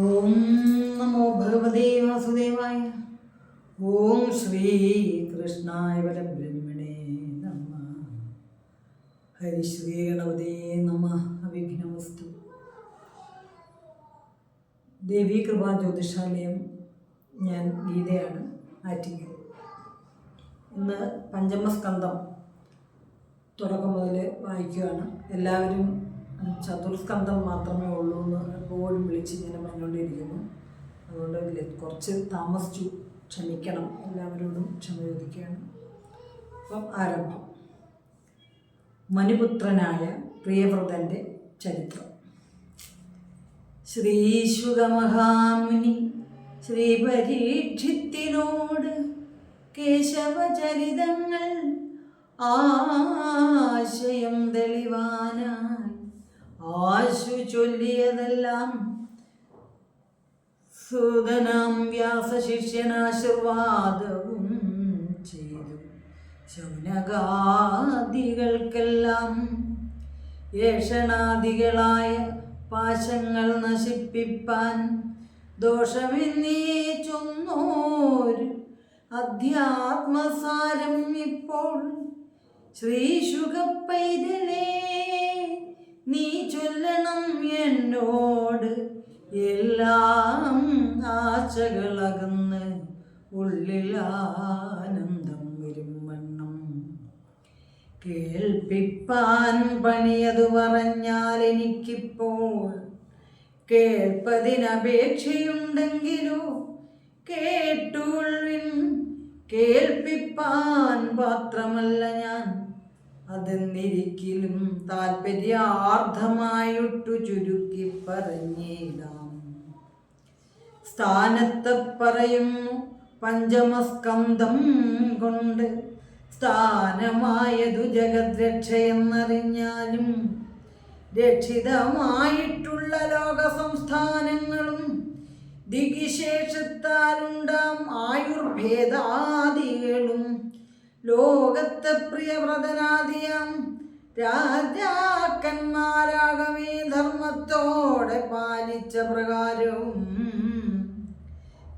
ഓം നമോ ഭഗവതേ വാസുദേവായ. ഓം ശ്രീ കൃഷ്ണായ പരബ്രഹ്മണേ നമ. ഹരിശ്രീ ഗണപതേ നമ. അവിഘ്നവസ്തു. ദേവീ കൃപാ ജ്യോതിഷാലയം ഞാൻ ഗീതയാണ് ആറ്റിങ്ങൽ. ഇന്ന് പഞ്ചമസ്കന്ധം തുടക്കം മുതൽ വായിക്കുകയാണ്. എല്ലാവരും ചതുർസ്കന്ധം മാത്രമേ ഉള്ളൂ എന്ന് എപ്പോഴും വിളിച്ച് ഇങ്ങനെ പറഞ്ഞുകൊണ്ടിരിക്കുന്നു. അതുകൊണ്ട് കുറച്ച് താമസിച്ചു ക്ഷമിക്കണം. എല്ലാവരോടും ക്ഷമ ചോദിക്കുകയാണ്. അപ്പം ആരംഭം. മനുപുത്രനായ പ്രിയവ്രതന്റെ ചരിത്രം. ശ്രീശുഖമഹാമുനി ശ്രീ പരീക്ഷിത്തിനോട് കേശവചരിതങ്ങൾ ആശയം തെളിവാനായി ആശു ചൊല്ലിയതെല്ലാം സൂതനാം വ്യാസശിഷ്യനാശീർവാദവും ചെയ്തു. ശൗനകാദികൾക്കെല്ലാം ഏഷണാദികളായ പാശങ്ങൾ നശിപ്പിപ്പാൻ ദോഷമെന്നീ ചൊന്നോര് അധ്യാത്മസാരം ഇപ്പോൾ ശ്രീശുഖപ്പൈതലേ നീ ചൊല്ലണം എന്നോട് എല്ലാം ആശകളകന്ന് ഉള്ളിൽ ആനന്ദം വരും കേൾപ്പിപ്പാൻ പണിയതു പറഞ്ഞാൽ എനിക്കിപ്പോൾ കേൾപ്പതിനപേക്ഷയുണ്ടെങ്കിലോ? കേട്ടുകൊള്ളിൻ കേൾപ്പിപ്പാൻ പാത്രമല്ല ഞാൻ. അതെന്നിരിക്കലും താല്പര്യാർത്ഥമായിട്ടു ചുരുക്കി പറഞ്ഞേടാം സ്ഥാനത്ത് പറയുന്നു പഞ്ചമസ്കന്ധം കൊണ്ട് സ്ഥാനമായതു ജഗദ്രക്ഷയെന്നറിഞ്ഞാലും രക്ഷിതമായിട്ടുള്ള ലോക സംസ്ഥാനങ്ങളും ദിഗിശേഷത്താലുണ്ടാം ആയുർഭേദാദികളും ലോകത്തെ പ്രിയവ്രതനാദിയം രാജാക്കന്മാരാകമേ ധർമ്മത്തോടെ പാലിച്ച പ്രകാരവും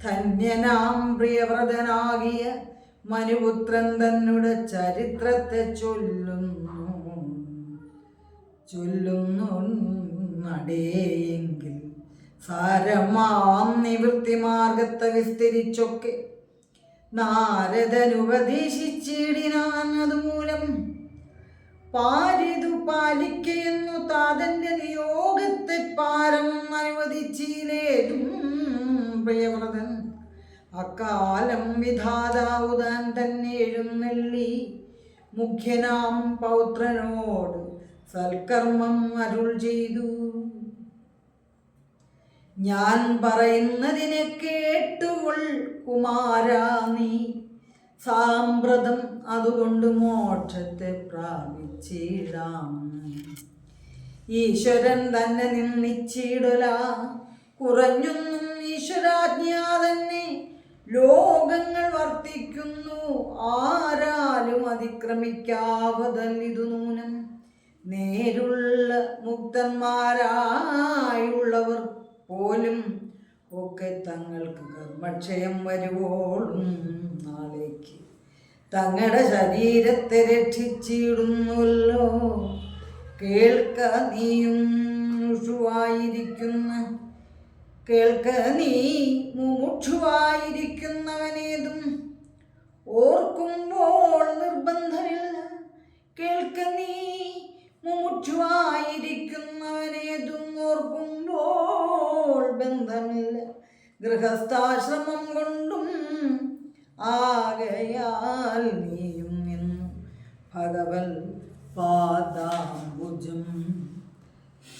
ധന്യനാം പ്രിയവ്രതനാകിയ മനുപുത്രൻ തന്നുടെ ചരിത്രത്തെ ചൊല്ലുന്നു. ചൊല്ലുന്നു നടേയെങ്കിൽ സാരമാം നിവൃത്തി മാർഗത്തെ വിസ്തരിച്ചൊക്കെ നാരദനുപദേശിച്ചിടിനാൻ അതുമൂലം പാരിതു പാലിക്കയെന്നു താതന്റെ നിയോഗത്തെ പാരം അനുവദിച്ചിലേതും പ്രിയവ്രതൻ അക്കാലം വിധാതാവുതാൻ തന്നെ എഴുന്നള്ളി. മുഖ്യനാം പൗത്രനോട് സൽക്കർമ്മം അരുൾ ചെയ്തു. ഞാൻ പറയുന്നതിനെ കേട്ടുകൊൾ കുമാരാ നീ. സാമ്പ്രതം അതുകൊണ്ട് മോക്ഷത്തെ പ്രാപിച്ചിടാം. ഈശ്വരൻ തന്നെ നിന്നിച്ചിടല കുറഞ്ഞൊന്നും ഈശ്വരാജ്ഞാ തന്നെ ലോകങ്ങൾ വർത്തിക്കുന്നു. ആരാലും അതിക്രമിക്കാവതല്ലിതു നൂനം. നേരുള്ള മുക്തന്മാരായുള്ളവർ പോലും ഒക്കെ തങ്ങൾക്ക് കർമ്മക്ഷയം വരുവോളും. നാളേക്ക് തങ്ങളുടെ ശരീരത്തെ രക്ഷിച്ചിടുന്നുവല്ലോ. കേൾക്ക നീയും മുഷുവായിരിക്കുന്ന കേൾക്ക നീ മുമുക്ഷുവായിരിക്കുന്നവനേതും. ഓർക്കുമ്പോൾ നിർബന്ധമില്ല. കേൾക്ക നീ മുമുക്ഷുവായിരിക്കുന്നവനേതും ഓർക്കുമ്പോൾ ബന്ധമില്ല. ഗൃഹസ്ഥാശ്രമം കൊണ്ടും ആകയാൽ നീയും എന്നു ഭഗവൽ പാദാംബുജം.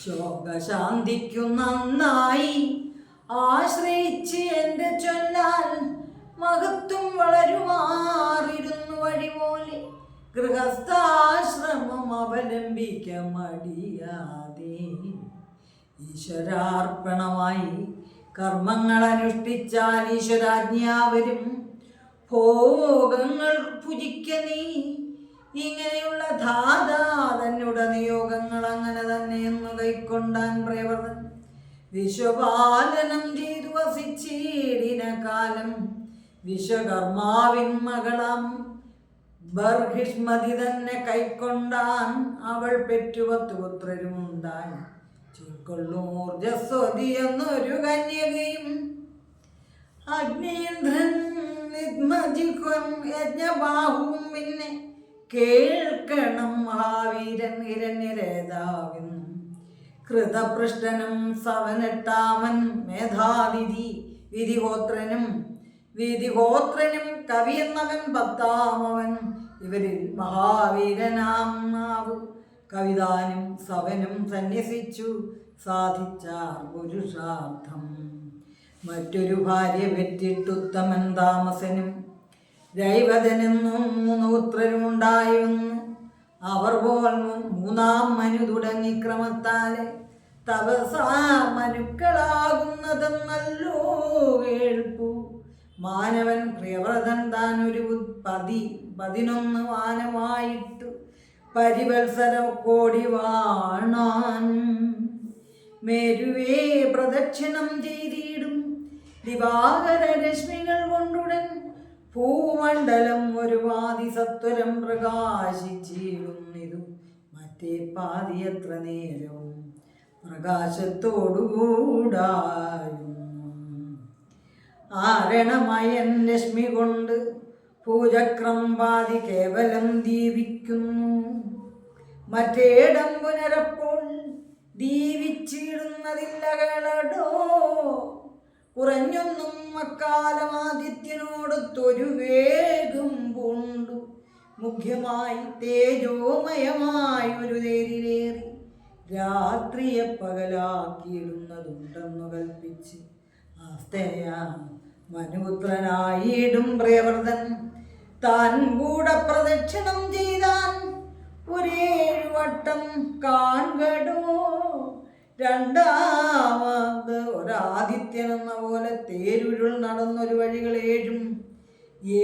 ശോകശാന്തിക്കു നന്നായി ആശ്രയിച്ച് എന്റെ ചൊല്ലാൽ മഹത്വം വളരുമാറിരുന്നു വഴി പോലെ ഗൃഹസ്ഥാശ്രമം അവലംബിക്ക മടിയാതെ. ഈശ്വരാർപ്പണമായി കർമ്മങ്ങൾ അനുഷ്ഠിച്ചാൽ ഈശ്വരാജ്ഞാവരും. ഭോഗങ്ങൾ പുജിക്ക നീ. ഇങ്ങനെയുള്ള ധാതാ തന്നുട നിയോഗങ്ങൾ അങ്ങനെ തന്നെ എന്ന് കൈക്കൊണ്ടാൻ പ്രേവർത്തൻ. വിശ്വപാലനം ചെയ്തു വസിച്ചീടിന കാലം വിശ്വകർമാവിൻ മകളാം. ബർഹിഷ്മതി തന്നെ കൈക്കൊണ്ടാൻ അവൾ പെറ്റുപത്ത് പുത്രരുമുണ്ടായി ചുക്കൊള്ളൂർജസ്വതി എന്നൊരു കന്യകയും. അഗ്നീന്ദ്രൻ നിദ്മജിഹ്വം യജ്ഞബാഹുവും പിന്നെ കേൾക്കണം മഹാവീരൻ ഹിരണ്യരേതാവെന്നും കൃതപൃഷ്ടനും സവനെട്ടാമൻ മേധാവിധി വിധിഗോത്രനും വിധിഗോത്രനും കവി എന്നവൻ പത്താമവൻ. ഇവരിൽ മഹാവീരനാം നാവ് കവിതാനും സവനും സന്യസിച്ചു സാധിച്ച പുരുഷാർത്ഥം. മറ്റൊരു ഭാര്യ പെറ്റിട്ടുത്തമൻ താമസനും രൈവതനെന്നും മൂന്ന് പുത്രരുമുണ്ടായിരുന്നു. അവർ പോൽ മൂന്നാം മനു തുടങ്ങി ക്രമത്താലെ തപസാ മനുക്കളാകുന്നതെന്നല്ലോ കേൾപ്പു. മാനവൻ പ്രിയവ്രതൻ താൻ ഒരു പതി പതിനൊന്ന് വാനമായിട്ടു പരിവത്സര കോടി വാണാൻ. മേരുവേ പ്രദക്ഷിണം ചെയ്തിടും. ദിവാകര രശ്മികൾ കൊണ്ടുടൻ. ഭൂമണ്ഡലം ഒരു വാതി സത്വരം പ്രകാശിച്ചിടുന്നിതു മറ്റേ പാതി എത്ര നേരവും പ്രകാശത്തോടുകൂടായിരുന്നു ആരണമയൻ രശ്മി കൊണ്ട് പൂജക്രം പാതി കേവലം ദീപിക്കുന്നു. മറ്റേടം പുനരപ്പോൾ ദീപിച്ചിടുന്നതില്ല കേളടോ. കുറഞ്ഞൊന്നും അക്കാലം ആദിത്യനോടൊത്തൊരു വേഗം പൂണ്ടു. മുഖ്യമായി തേജോമയമായി ഒരു തേരിലേറി രാത്രിയെ പകലാക്കിയിടുന്നതുണ്ടെന്നു കൽപ്പിച്ച്. മനുപുത്രനായിടും പ്രിയവ്രതൻ താൻ കൂടെ പ്രദക്ഷിണം ചെയ്താൻ ഒരേഴു വട്ടം കാൺകടോ രണ്ടാമത് ഒരാദിത്യൻ എന്ന പോലെ തേരുരുൾ നടന്നൊരു വഴികൾ ഏഴും.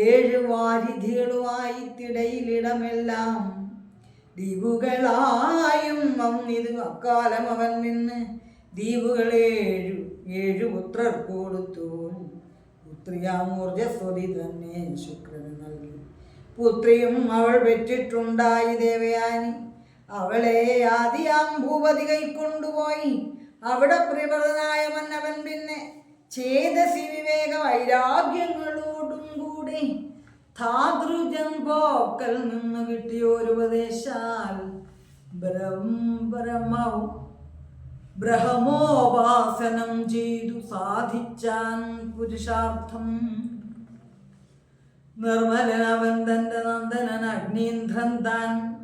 ഏഴ് വാരിധികളുമായി തിടയിലിടമെല്ലാം ദ്വീപുകളായും വന്നിത് അക്കാലം അവൻ നിന്ന്. ദ്വീപുകളേഴു ഏഴു പുത്രർ കൊടുത്തു. പുത്രിയാമൂർജസ്വതി തന്നെ ശുക്രന് നൽകി. പുത്രിയും അവൾ വെച്ചിട്ടുണ്ടായി ദേവയാനി. അവളെ ആദിയാം ഭൂപതി കൈക്കൊണ്ടുപോയി അവിടെ പ്രിവൃതനായ മന്നവൻ പിന്നെ ചേതസി വിവേക വൈരാഗ്യങ്ങളോടും കൂടി. ധാതൃജൻ പോക്കൽ നിന്ന് കിട്ടിയ ഒരു ബ്രഹ്മവും ബ്രഹ്മോപാസനം ചെയ്തു സാധിച്ചാൻ പുരുഷാർത്ഥം. നിർമ്മലനവൻ തന്റെ നന്ദനൻ അഗ്നീന്ദ്രൻ താൻ.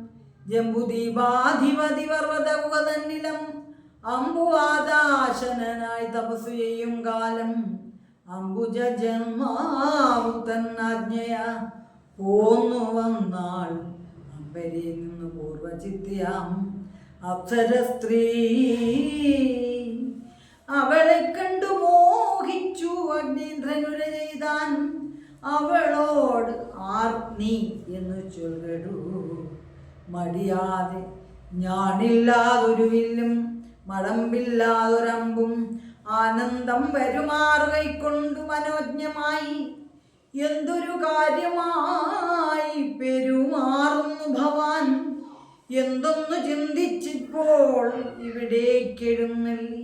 ജംബുദീപാധിപതി പർവതവുക തന്നിലം അമ്പുവാദാശനായി തപസ് ചെയ്യും കാലം. അംബുജ ജന്മാവുത്തന്നാജ്ഞയ പോന്നു വന്നാൾ അമ്പരിയിൽ നിന്ന് പൂർവചിത്യാം അപ്സര സ്ത്രീ. അവളെ കണ്ടു മോഹിച്ചു അഗ്നീന്ദ്രനുര ചെയ്താൻ. അവളോട് ആർ എന്ന് ചൊല്ലടൂ. മടിയാതെ ഞാനില്ലാതൊരു വില്ലും മടമ്പില്ലാതൊരമ്പും ആനന്ദം വരുമാറുകൈക്കൊണ്ടു മനോജ്ഞമായി. എന്തൊരു കാര്യമായി പെരുമാറുന്നു ഭവാൻ. എന്തൊന്നു ചിന്തിച്ചിപ്പോൾ ഇവിടേക്കെഴുന്നള്ളി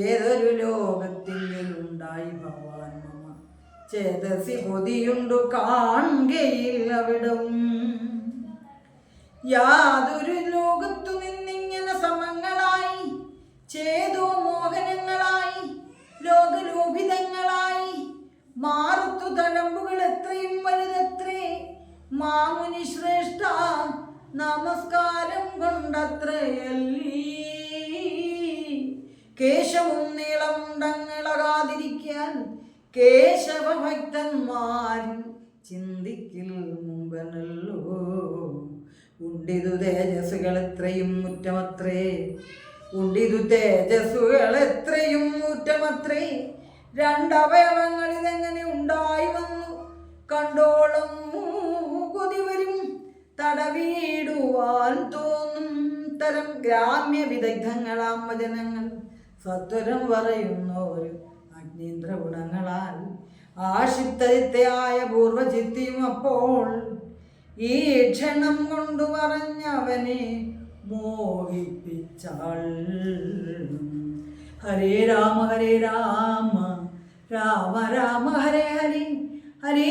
ഏതൊരു ലോകത്തിലുണ്ടായി ഭവാൻ മമ. ചേതസി പൊതിയുണ്ടു കാണുകയില്ല അവിടവും യാതൊരു ലോകത്തു നിന്നിങ്ങനെ സമങ്ങളായി ചേതോ മോഹനങ്ങളായി ലോകലോഭിതങ്ങളായി മാറുത്തു തലമ്പുകൾ എത്രയും വലുതത്രേ മാമുനി ശ്രേഷ്ഠ നമസ്കാരം കൊണ്ടത്രയല്ലീ. കേശവും നീളമുണ്ടങ്ങിളകാതിരിക്കാൻ കേശവ ഭക്തന്മാരും ചിന്തിക്കിൽ മുമ്പനല്ലോ. ഉണ്ടിതു തേജസ്സുകൾ എത്രയും മുറ്റമത്രേ. ഉണ്ടിതു തേജസ്സുകൾ എത്രയും മുറ്റമത്രേ. രണ്ടവയവങ്ങൾ ഇതെങ്ങനെ ഉണ്ടായി വന്നു? കണ്ടോളം തടവീടുവാൻ തോന്നും തരം ഗ്രാമ്യ വിദഗ്ധങ്ങളാം വചനങ്ങൾ സത്വരം പറയുന്ന ഒരു അഗ്നീന്ദ്ര ഗുണങ്ങളാൽ ആഷിത്തരിത്തയായ പൂർവചിത്തിയും അപ്പോൾ ഈ ക്ഷണം കൊണ്ടു പറഞ്ഞവനെ മോഹിപ്പിച്ചാൾ. ഹരേ രാമ ഹരേ രാമ രാമ രാമ ഹരേ ഹരി ഹരേ